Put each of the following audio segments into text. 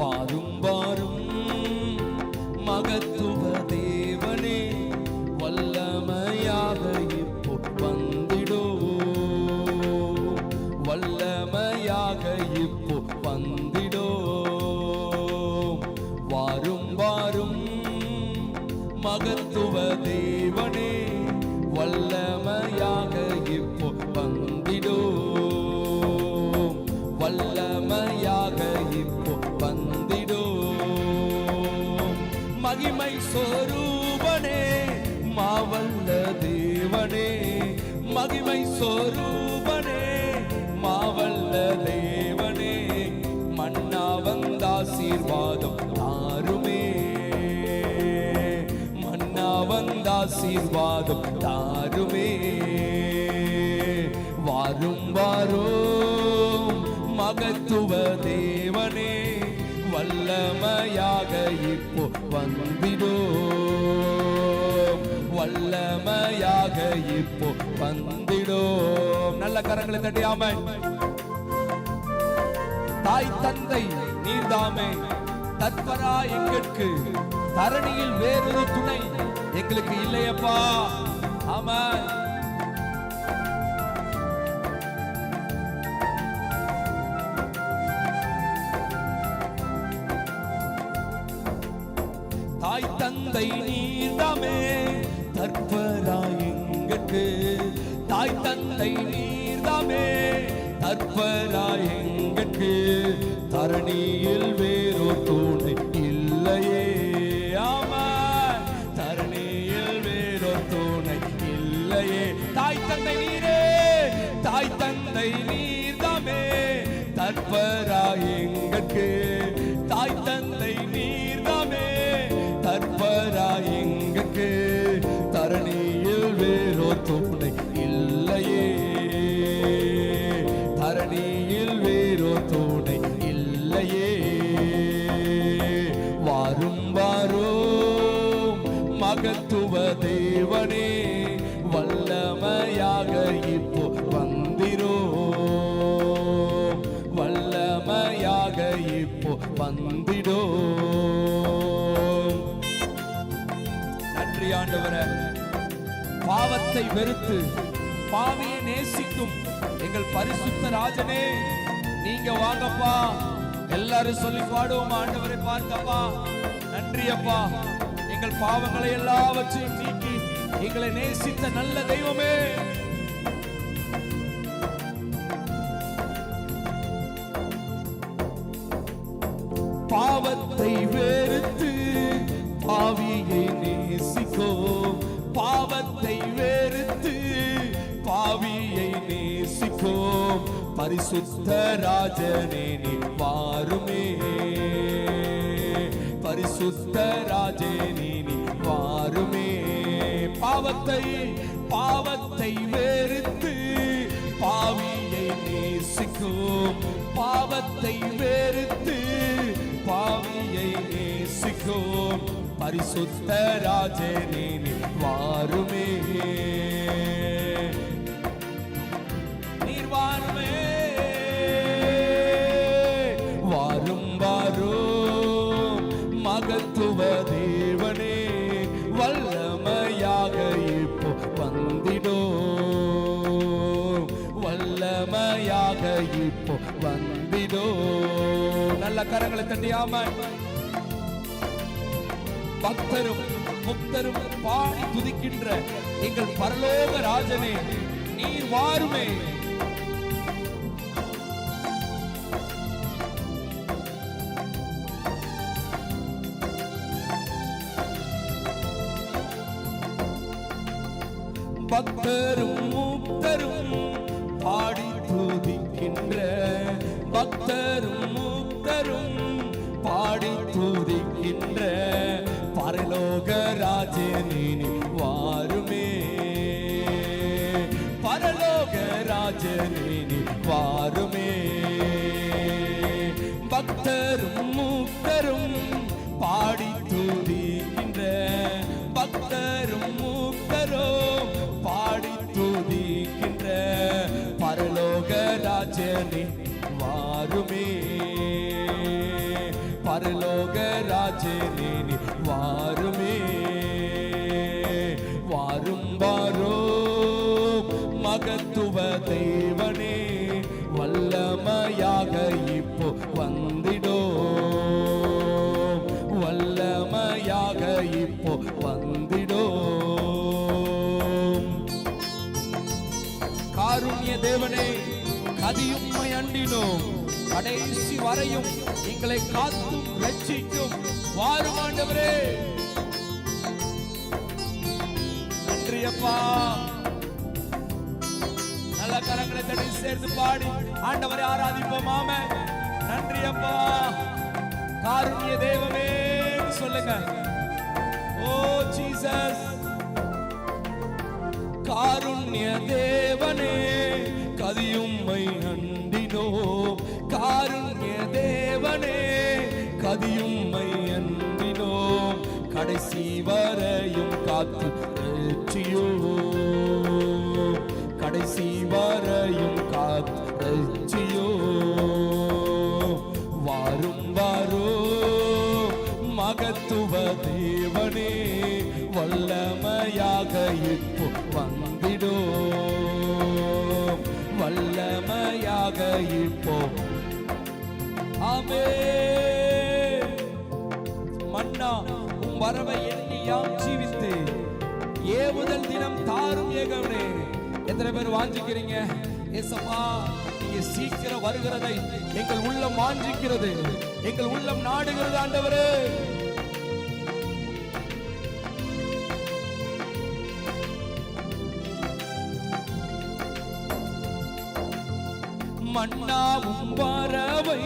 வாரும் வாரும் மகத்துவதே சொரூபனே மாவல்ல தேவனே மகிமை சொரூபனே மாவல்ல தேவனே மன்னா வந்தாசீர்வாதம் தாருமே. மன்னா வந்தாசீர்வாதம் தாருமே. வாரும் வாரோ மகத்துவ தேவனே. வல்லமையாக இப்போ வந்திடோ. வல்லமையாக இப்போ வந்திடோ. நல்ல கரங்களை தட்டியாம தாய் தந்தை நீர்தாமே. தத்பரா எங்களுக்கு தரணியில் வேறொரு துணை எங்களுக்கு இல்லையப்பா. ஆமா தந்தை நீர்தாமே. தற்பராயெங்கட்கு தாய் தந்தை நீர்தாமே. தற்பராயெங்கட்கு தரணியில் வேறோ துணை இல்லையே. வேறோர் துணை இல்லையே. தரணியில் வேறோ துணை இல்லையே. வாரும் வாரோ மகத்துவ தேவனே வல்லமையாக இப்போ வந்திரோ. வல்லமையாக இப்போ வந்திடோ. நன்றி ஆண்டவரே. பாவத்தை வெறுத்து பாவியை நேசிக்கும் எங்கள் பரிசுத்த ராஜனே நீங்க வாங்கப்பா. எல்லாரும் சொல்லி பாடுவோம் ஆண்டவரை பார்த்தப்பா நன்றி அப்பா. எங்கள் பாவங்களை எல்லாவற்றையும் நீக்கி எங்களை நேசித்த நல்ல தெய்வமே. பரிசுத்த ராஜனே நீ வாருமே. பரிசுத்த ராஜனே நீ வாருமே. பாவத்தை பாவத்தை வெறுத்து பாவியை நேசிக்கும். பாவத்தை வெறுத்து பாவியை நேசிக்கும். பரிசுத்த ராஜனே நீ வாருமே. வாரும் மகத்துவ தேவனே வல்லமையாக இப்போ வந்திடோ. வல்லமையாக இப்போ வந்திடோ. நல்ல கரங்களை தட்டியாம. பக்தரும் முக்தரும் பாடி துதிக்கின்ற எங்கள் பரலோக ராஜனே நீர் வாருமே. பக்தரும் மூக்தரும் பாடி தூதிக்கின்ற பக்தரும் மூக்தரும் பாடி தூதிக்கின்ற பரலோக ராஜனே பரலோக ராஜனே நீ வாருமே. வாரும் வாரோ மகத்துவ தேவனே. வல்லமையாக இப்போ வந்திடோ. வல்லமையாக இப்போ வந்திடோ. காருண்ய தேவனே கதியும்மை அண்டினோம் கடைசி வரையும் எங்களை காத்தும் ரட்சிக்கும். வாரும் ஆண்டவரே. நன்றி அப்பா. நல்ல கரங்களை தடி சேர்ந்து பாடி ஆண்டவரை ஆராதிப்போம் ஆம நன்றி அப்பா. காருண்ய தேவமே சொல்லுங்க. ஓ ஜீசஸ். வாரும் மகத்துவ தேவனே வல்லமையாக இப்போ வந்திடோ? வல்லமையாக இப்போ. ஆமே. மன்னா உன் வரவை எண்ணி யாம் ஜீவித்து. முதல் தினம் தாரும் ஏகவனே. எத்தனை பேர் வாஞ்சிக்கிறீங்க? ஏசப்பா நீங்க சீக்கிரம் வருகிறதை எங்கள் உள்ளம் வாஞ்சிக்கிறது. எங்கள் உள்ளம் நாடுகிறது ஆண்டவரே. மன்னாவும் பறவை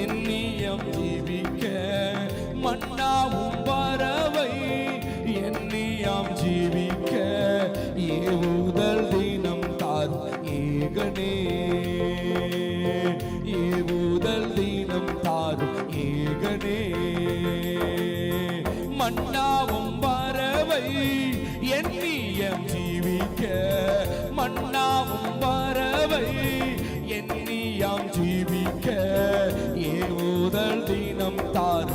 எண்ணியம் ஜீவிக்க. மன்னாவும் பறவை எண்ணியாம் ஜீவிக்க ஏகனே ஏவுதல் தீனம் தாரும் ஏகனே. மன்னாவும் பறவை எண்ணியம் ஜீவிக்க. மன்னாவும் பறவை எண்ணியாம் ஜீவிக்க. ஏவுதல் தினம் தார்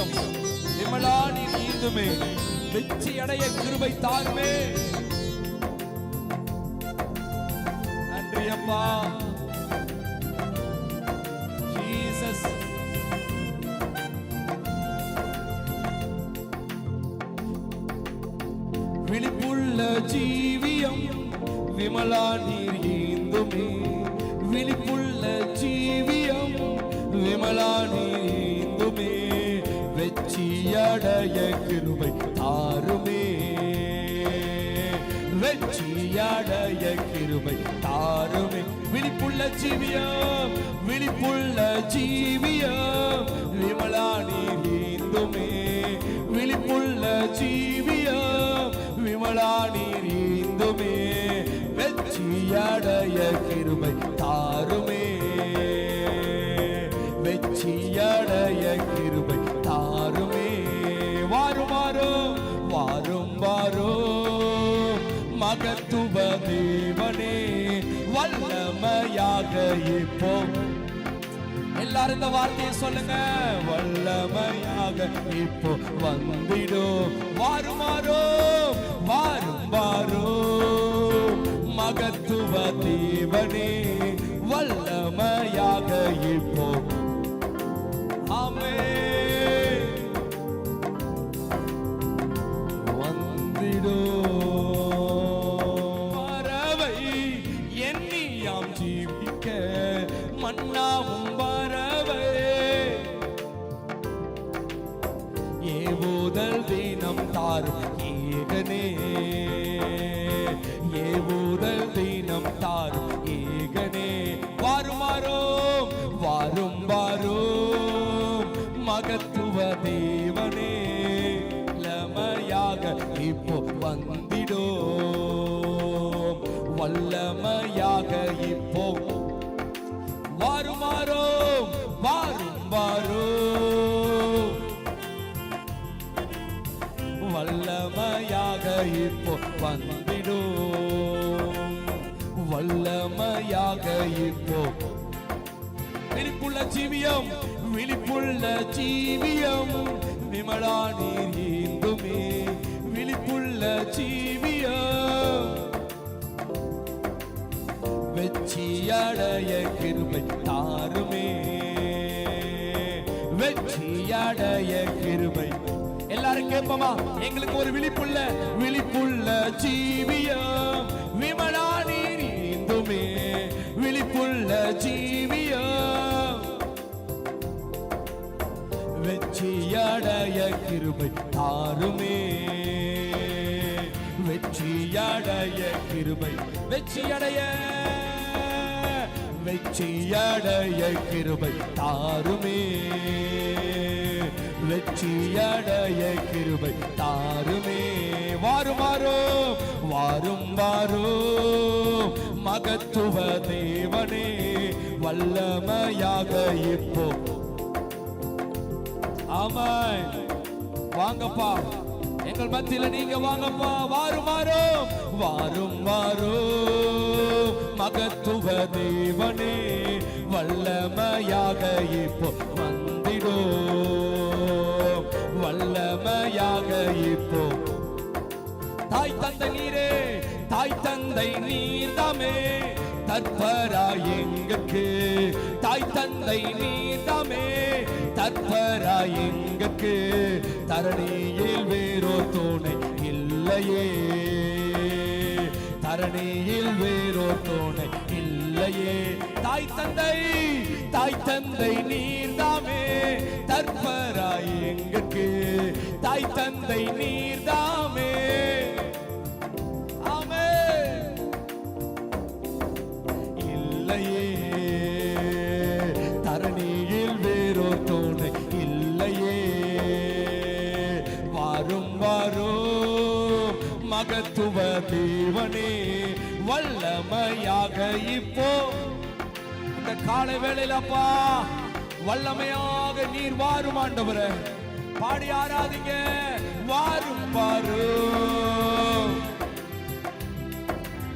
ஜீவியம் விமலானி நீந்துமே வெற்றி அடைய கிருபை தாருமே. நன்றி அப்பா ஜீசஸ் விழிப்புள்ள ஜீவியம் விமலா நீர் ஈந்துமே. விழிப்புள்ள ஜீவியம் விமலா நீர் ஏந்துமே அடைய கிருபை தாருமே. வெற்றியடைய கிருபை தாருமே. விழிப்புள்ள ஜீவியம் விழிப்புள்ள ஜீவியம் விமலா நீந்துமே விழிப்புள்ள ஜீவியம் விமலா நீந்துமே ஏந்துமே வெற்றியடைய கிருபை மகத்துவ தேவனே வல்லமையாக இப்போ. எல்லாரும் இந்த வார்த்தையை சொல்லுங்க. வல்லமையாக இப்போ வந்திடும் வாருமாறோ வாரும் வாரோ மகத்துவ தேவனே வல்லமையாக இப்போ. விழிப்புள்ள ஜீவியம் விழிப்புள்ள ஜீவியம். விமலா நீர் ஈந்துமே விழிப்புள்ள ஜீவியம். வெற்றியடைய கிருமை தாருமே. வெற்றியடைய கிருமை எல்லாரும் கேட்போமா? எங்களுக்கு ஒரு விழிப்புள்ள விழிப்புள்ள ஜீவியம். கிருபை தாருமே வெற்றியடைய கிருபை வெற்றியடைய வெற்றியடைய கிருபை தாருமே. வெற்றியடைய கிருபை தாருமே. வாரும் வாரும் வாரும் வாரும். மகத்துவ தேவனே வல்லமையாக இப்போ ஆமாய். வாங்கப்பா. எங்கள் மத்தியில நீங்க வாங்கப்பா. வாரும் வாரும். வாரும் வாரும். மகத்துவ தேவனே வல்லமையாக இப்போ வந்திடோ. வல்லமையாக இப்போ. தாய் தந்தை நீரே தாய் தந்தை நீர்தாமே. தற்பராய் எங்களுக்கு தாய் தந்தை நீர்தாமே. தற்பராய் எங்கக்கு தரணியில் வேறோ துணை இல்லையே. தரணியில் வேறோ துணை இல்லையே. தாய் தந்தை தாய் தந்தை நீர்தாமே. தற்பராய் எங்கக்கு தாய் தந்தை நீர்தாமே. வாழும் வாரும் மகத்துவ தேவனே வல்லமையாக இப்போ. இந்த காலை வேளையிலப்பா வல்லமையாக நீர் வாரும் ஆண்டவர. பாடி ஆராதிங்க வாரும் வாரும்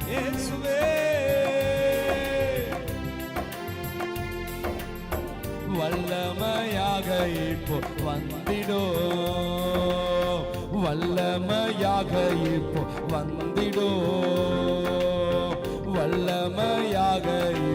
இயேசுவே. வல்லமையாக இப்போ வந்திடோ. வல்லமையாக இப்போ வந்திடும் வல்லமையாக இப்போ